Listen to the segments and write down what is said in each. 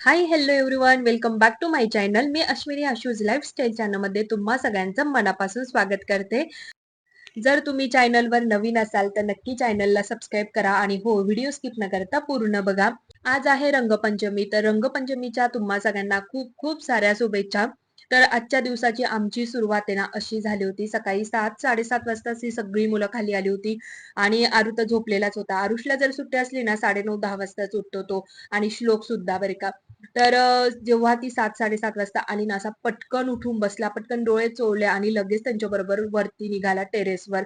Hi hello everyone welcome back to my channel me Ashwini Ashu's lifestyle चॅनलमध्ये तुम्हा सगळ्यांचं मनापासून स्वागत करते. जर तुम्ही चॅनलवर नवीन असाल तर नक्की चॅनलला सबस्क्राईब करा आणि हो व्हिडिओ स्किप न करता पूर्ण बघा. आज आहे रंगपंचमी. तर रंगपंचमीच्या तुम्हा सगळ्यांना खूप खूप साऱ्या शुभेच्छा. तर आजच्या दिवसाची आमची सुरुवात आहे ना अशी झाली होती. सकाळी सात साडेसात वाजता ही सगळी मुलं खाली आली होती आणि आरू तर झोपलेलाच होता. आरुषला जर सुट्टी असली ना साडेनऊ दहा वाजताच उठतो तो आणि श्लोक सुद्धा बरे का. तर जेव्हा ती सात साडेसात वाजता आली ना असा पटकन उठून बसला पटकन डोळे चोळले आणि लगेच त्यांच्या बरोबर वरती निघाला टेरेसवर.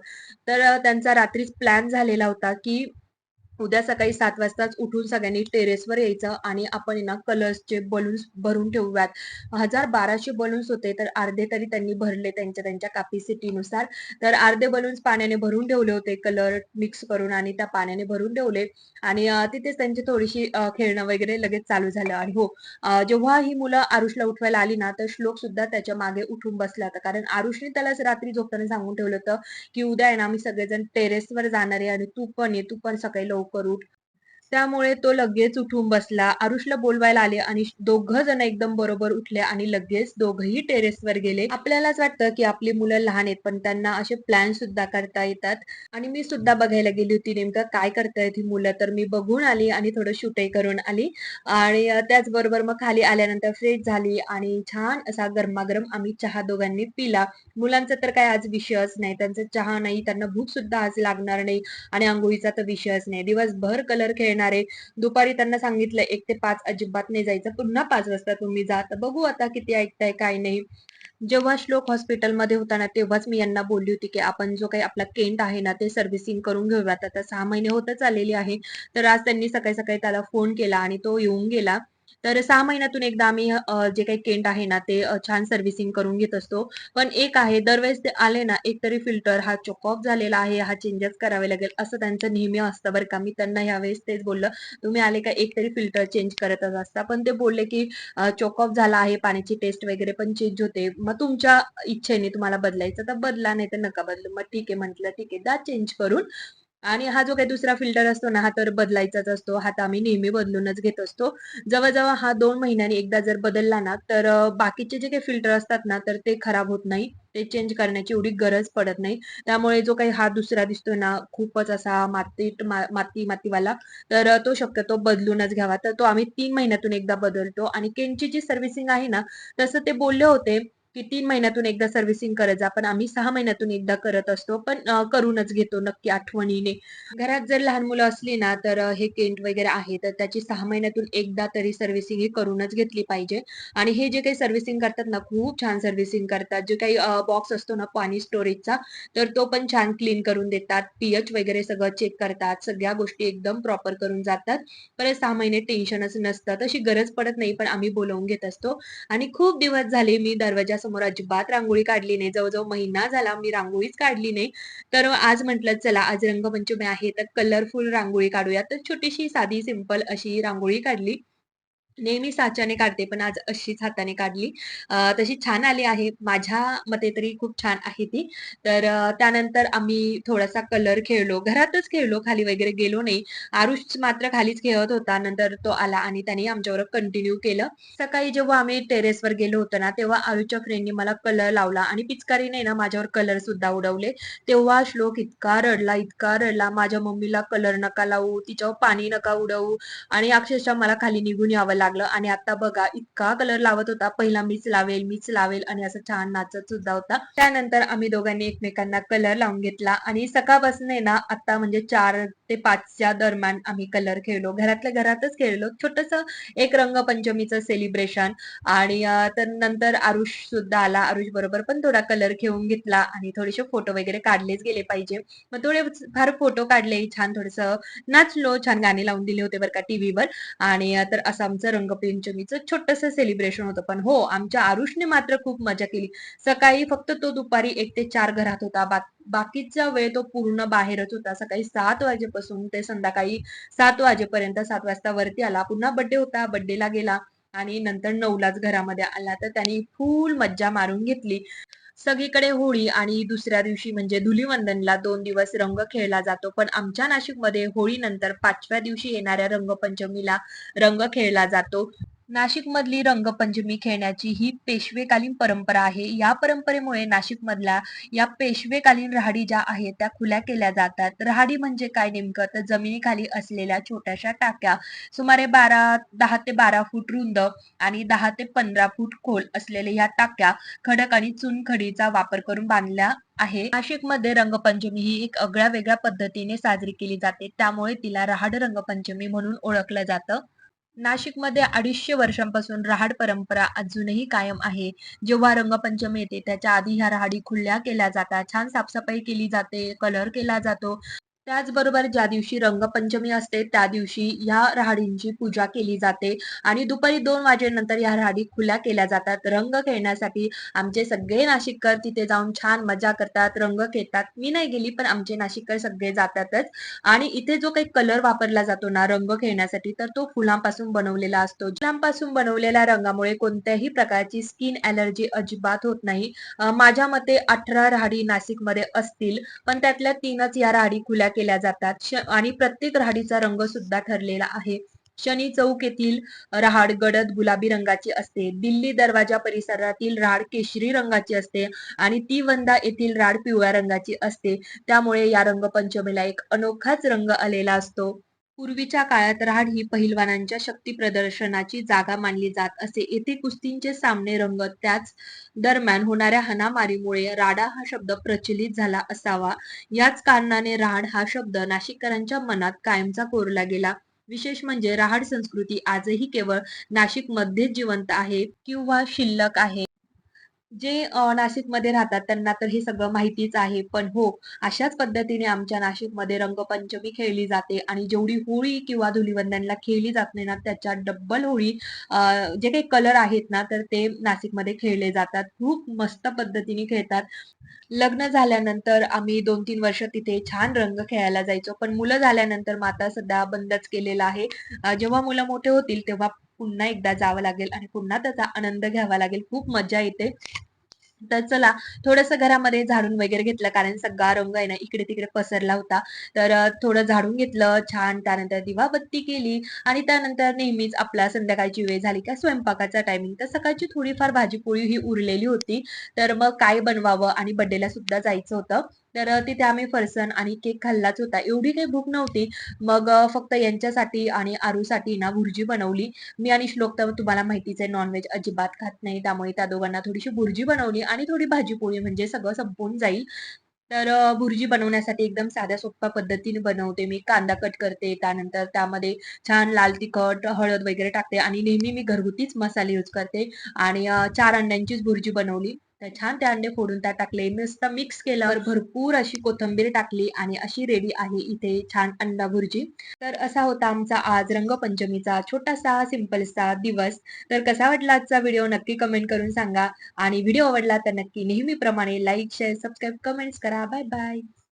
तर त्यांचा रात्रीच प्लॅन झालेला होता की उद्या सकाळी सात वाजताच उठून सगळ्यांनी टेरेसवर यायचं आणि आपण आहे ना कलर्सचे बलून्स भरून ठेवूयात. हजार बाराशे बलून्स होते तर अर्धे तरी त्यांनी भरले त्यांच्या त्यांच्या कॅपॅसिटीनुसार तर अर्धे बलून्स पाण्याने भरून ठेवले होते कलर मिक्स करून आणि त्या पाण्याने भरून ठेवले. आणि तिथेच त्यांची थोडीशी खेळणं वगैरे लगेच चालू झालं. आणि हो जेव्हा ही मुलं आरुषला उठवायला आली ना तर श्लोक सुद्धा त्याच्यामागे उठून बसला होता. कारण आरुषने त्यालाच रात्री झोपताना सांगून ठेवलं होतं की उद्या आहे ना आम्ही सगळेजण टेरेसवर जाणार आहे आणि तू पण ये तू पण सकाळी लवकर उठ त्यामुळे तो लगेच उठून बसला. आरुषला बोलवायला आले आणि दोघ जण एकदम बरोबर उठले आणि लगेच दोघही टेरेसवर गेले. आपल्यालाच वाटतं की आपली मुलं लहान आहेत पण त्यांना असे प्लॅन सुद्धा करता येतात. आणि मी सुद्धा बघायला गेली होती नेमकं काय करतायत ही मुलं तर मी बघून आली आणि थोडं शूटही करून आली. आणि त्याचबरोबर मग खाली आल्यानंतर फ्रेश झाली आणि छान असा गरमागरम आम्ही चहा दोघांनी पिला. मुलांचा तर काय आज विषयच नाही. त्यांचा चहा नाही त्यांना भूक सुद्धा आज लागणार नाही आणि आंघोळीचा तर विषयच नाही. दिवसभर कलर खेळणार दुपारी त्यांना सांगितलं एक ते पाच अजिबात नाही जायचं पुन्हा पाच वाजता तुम्ही जा. तर बघू आता किती ऐकताय काय नाही. जेव्हा श्लोक हॉस्पिटलमध्ये होता ना तेव्हाच मी यांना बोलली होती की आपण जो काही आपला केंट आहे ना ते सर्व्हिसिंग करून घेऊयात. आता सहा महिने होतच आलेली आहे. तर आज त्यांनी सकाळी सकाळी त्याला फोन केला आणि तो येऊन गेला. तर सहा महिन्यातून एकदा आम्ही जे काही केंट आहे ना ते छान सर्व्हिसिंग करून घेत असतो. पण एक आहे दरवेळेस ते आले ना एक तरी फिल्टर हा चोकऑफ झालेला आहे हा चेंजेस करावे लागेल असं त्यांचं नेहमी असतं बरं का. मी त्यांना ह्यावेळेस तेच बोललं तुम्ही आले का एक तरी फिल्टर चेंज करतच असता. पण ते बोलले की चॉक ऑफ झाला आहे पाण्याची टेस्ट वगैरे पण चेंज होते. मग तुमच्या इच्छेने तुम्हाला बदलायचं तर बदला नाही तर नका बदलू. मग ठीक आहे म्हंटल ठीक आहे दा चेंज करून आणि हा जो काही दुसरा फिल्टर असतो ना हा तर बदलायचाच असतो. हा तर आम्ही नेहमी बदलूनच घेत असतो. जवळजवळ हा दोन महिन्यांनी एकदा जर बदलला ना तर बाकीचे जे काही फिल्टर असतात ना तर ते खराब होत नाही ते चेंज करण्याची एवढी गरज पडत नाही. त्यामुळे जो काही हा दुसरा दिसतोय ना खूपच असा मातीत माती मातीवाला तर तो शक्यतो बदलूनच घ्यावा. तर तो आम्ही तीन महिन्यातून एकदा बदलतो. आणि केनची जी सर्व्हिसिंग आहे ना तसं ते बोलले होते की तीन महिन्यातून एकदा सर्व्हिसिंग करत जा पण आम्ही सहा महिन्यातून एकदा करत असतो पण करूनच घेतो नक्की आठवणीने. घरात जर लहान मुलं असली ना तर हे केंट वगैरे आहे तर त्याची सहा महिन्यातून एकदा तरी सर्व्हिसिंग ही करूनच घेतली पाहिजे. आणि हे जे काही सर्व्हिसिंग करतात ना खूप छान सर्व्हिसिंग करतात. जे काही बॉक्स असतो ना पाणी स्टोरेजचा तर तो पण छान क्लीन करून देतात. पीएच वगैरे सगळं चेक करतात. सगळ्या गोष्टी एकदम प्रॉपर करून जातात. परत सहा महिने टेन्शनच नसतं तशी गरज पडत नाही पण आम्ही बोलवून घेत असतो. आणि खूप दिवस झाले मी दरवाजा समोर अजिबात रांगोळी काढली नाही. जवळजवळ महिना झाला मी रांगोळीच काढली नाही. तर आज म्हटलं चला आज रंगपंचमी आहे तर कलरफुल रांगोळी काढूया. तर छोटीशी साधी सिंपल अशी रांगोळी काढली. नेहमी साच्याने काढते पण आज अशीच हाताने काढली. तशी छान आली आहे. माझ्या मते तरी खूप छान आहे ती. तर त्यानंतर आम्ही थोडासा कलर खेळलो. घरातच खेळलो खाली वगैरे गेलो नाही. आरुष मात्र खालीच खेळत होता. नंतर तो आला आणि त्याने आमच्यावर कंटिन्यू केलं. सकाळी जेव्हा आम्ही टेरेसवर गेलो होतो ना तेव्हा आरुषच्या फ्रेंडनी मला कलर लावला आणि पिचकारीने ना माझ्यावर कलर सुद्धा उडवले. तेव्हा श्लोक इतका रडला इतका रडला. माझ्या मम्मीला कलर नका लावू तिच्यावर पाणी नका उडवू आणि अक्षरशः मला खाली निघून यावं लागलं. आणि आता बघा इतका कलर लावत होता. पहिला मीच लावेल मीच लावेल आणि असं छान नाचत सुद्धा होता. त्यानंतर आम्ही दोघांनी एकमेकांना कलर लावून घेतला. आणि सकाळपासून आहे ना आता म्हणजे चार ते पाचच्या दरम्यान आम्ही कलर खेळलो. घरातल्या घरातच खेळलो. छोटस एक रंगपंचमीचं सेलिब्रेशन आणि तर नंतर आरुष सुद्धा आला. आरुष बरोबर पण थोडा कलर खेळून घेतला. आणि थोडेसे फोटो वगैरे काढलेच गेले पाहिजे. मग थोडे फार फोटो काढले. छान थोडस नाचलो. छान गाणे लावून दिले होते बरं का टीव्हीवर आणि तर असं आमचं रंगपंचमीचं छोटस सेलिब्रेशन होतं. पण हो आमच्या आरुषने मात्र खूप मजा केली. सकाळी फक्त तो दुपारी एक ते चार घरात होता. बा- बाकीचा वेळ तो पूर्ण बाहेरच होता. सकाळी सात वाजेपासून ते संध्याकाळी सात वाजेपर्यंत सात वाजता वरती आला. पुन्हा बर्थडे होता. बर्थडेला गेला. आणि नंतर नऊलाच घरामध्ये आला तर त्यांनी फुल मज्जा मारून घेतली. सगळीकडे होळी आणि दुसऱ्या दिवशी म्हणजे धुलीवंदनला दोन दिवस रंग खेळला जातो. पण आमच्या नाशिकमध्ये होळी नंतर पाचव्या दिवशी येणाऱ्या रंगपंचमीला रंग खेळला जातो. नाशिकमधली रंगपंचमी खेळण्याची ही पेशवेकालीन परंपरा आहे. या परंपरेमुळे नाशिकमधल्या या पेशवेकालीन राहाडी ज्या आहेत त्या खुल्या केल्या जातात. राहाडी म्हणजे काय नेमकं तर जमिनीखाली असलेल्या छोट्याशा टाक्या सुमारे बारा दहा ते बारा फूट रुंद आणि दहा ते पंधरा फूट खोल असलेल्या या टाक्या खडक आणि चुनखडीचा वापर करून बांधल्या आहे. नाशिकमध्ये रंगपंचमी ही एक आगळ्या वेगळ्या पद्धतीने साजरी केली जाते. त्यामुळे तिला रहाड रंगपंचमी म्हणून ओळखलं जातं. नाशिकमध्ये अडीचशे वर्षांपासून रहाड परंपरा अजूनही कायम आहे. जेव्हा रंगपंचमी येते त्याच्या आधी ह्या राहाडी खुल्या केल्या जातात. छान साफसफाई केली जाते, कलर केला जातो. त्याचबरोबर ज्या दिवशी रंगपंचमी असते त्या दिवशी ह्या राहाडींची पूजा केली जाते आणि दुपारी दोन वाजेनंतर ह्या राहाडी खुल्या केल्या जातात. रंग खेळण्यासाठी आमचे सगळे नाशिककर तिथे जाऊन छान मजा करतात, रंग खेळतात. मी नाही गेली पण आमचे नाशिककर सगळे जातातच आणि इथे जो काही कलर वापरला जातो ना रंग खेळण्यासाठी तर तो फुलांपासून बनवलेला असतो. फुलांपासून बनवलेल्या रंगामुळे कोणत्याही प्रकारची स्किन अलर्जी अजिबात होत नाही. माझ्या मते अठरा राहाडी नाशिकमध्ये असतील पण त्यातल्या तीनच या राहाडी खुल्या केल्या जातात आणि प्रत्येक राहाडीचा रंग सुद्धा ठरलेला आहे. शनी चौक येथील राहाड गडद गुलाबी रंगाची असते. दिल्ली दरवाजा परिसरातील राहाड केशरी रंगाची असते आणि ती वंदा येथील राहाड पिवळ्या रंगाची असते. त्यामुळे या रंगपंचमीला एक अनोखाच रंग आलेला असतो. पूर्वीच्या काळात राहाड ही पहिलवानांच्या शक्ती प्रदर्शनाची जागा मानली जात असे. येथे कुस्तींचे सामने रंगत त्याच दरम्यान होणाऱ्या हाणामारीमुळे राडा हा शब्द प्रचलित झाला असावा. याच कारणाने राहाड हा शब्द नाशिककरांच्या मनात कायमचा कोरला गेला. विशेष म्हणजे राहाड संस्कृती आजही केवळ नाशिकमध्येच जिवंत आहे किंवा शिल्लक आहे. जे नाशिकमध्ये राहतात त्यांना तर हे सगळं माहितीच आहे. पण हो, अशाच पद्धतीने आमच्या नाशिकमध्ये रंगपंचमी खेळली जाते आणि जेवढी होळी किंवा धुलिवंदनला खेळली जात नाही ना, त्याच्या डब्बल होळी जे काही कलर आहेत ना, तर ते नाशिकमध्ये खेळले जातात. खूप मस्त पद्धतीने खेळतात. लग्न झाल्यानंतर आम्ही 2-3 वर्ष तिथे छान रंग खेळायला जायचो. पण मुलं झाल्यानंतर माता सध्या बंदच केलेला आहे. जेव्हा मुलं मोठे होतील तेव्हा पुन्हा एकदा जावं लागेल आणि पुन्हा त्याचा आनंद घ्यावा लागेल. खूप मज्जा येते. तर चला थोडंसं घरामध्ये झाडून वगैरे घेतलं कारण सगळा रंग आहे ना इकडे-तिकडे पसरला होता. तर थोडं झाडून घेतलं छान. त्यानंतर दिवाबत्ती केली आणि त्यानंतर नेहमीच आपला संध्याकाळची वेळ झाली का स्वयंपाकाचा टायमिंग. तर सकाळची थोडीफार भाजीपोळी ही उरलेली होती. तर मग काय बनवावं आणि बर्थडेला सुद्धा जायचं होतं. तर तिथे आम्ही फरसन आणि केक खाल्लाच होता. एवढी काही भूक नव्हती. मग फक्त यांच्यासाठी आणि आरूसाठी ना भुर्जी बनवली. मी आणि श्लोक तर तुम्हाला माहितीच आहे नॉनव्हेज अजिबात खात नाही. त्यामुळे त्या दोघांना थोडीशी भुर्जी बनवली आणि थोडी भाजी-पोळी म्हणजे सगळं संपून जाईल. तर भुर्जी बनवण्यासाठी एकदम साध्या सोप्या पद्धतीने बनवते मी. कांदा कट करते, त्यानंतर त्यामध्ये छान लाल तिखट, हळद वगैरे टाकते आणि नेहमी मी घरगुतीच मसाले यूज करते आणि चार अंड्यांचीच भुर्जी बनवली. छान ते अंडे फोडून त्यात टाकले. नुसतं मिक्स केल्यावर भरपूर अशी कोथिंबीर टाकली आणि अशी रेडी आहे इथे छान अंडा भुर्जी. तर असा होता आमचा आज रंगपंचमीचा छोटासा सिंपलसा दिवस. तर कसा वाटला आजचा व्हिडिओ नक्की कमेंट करून सांगा आणि व्हिडिओ आवडला तर नक्की नेहमीप्रमाणे लाईक, शेअर, सबस्क्राईब, कमेंट्स करा. Bye bye.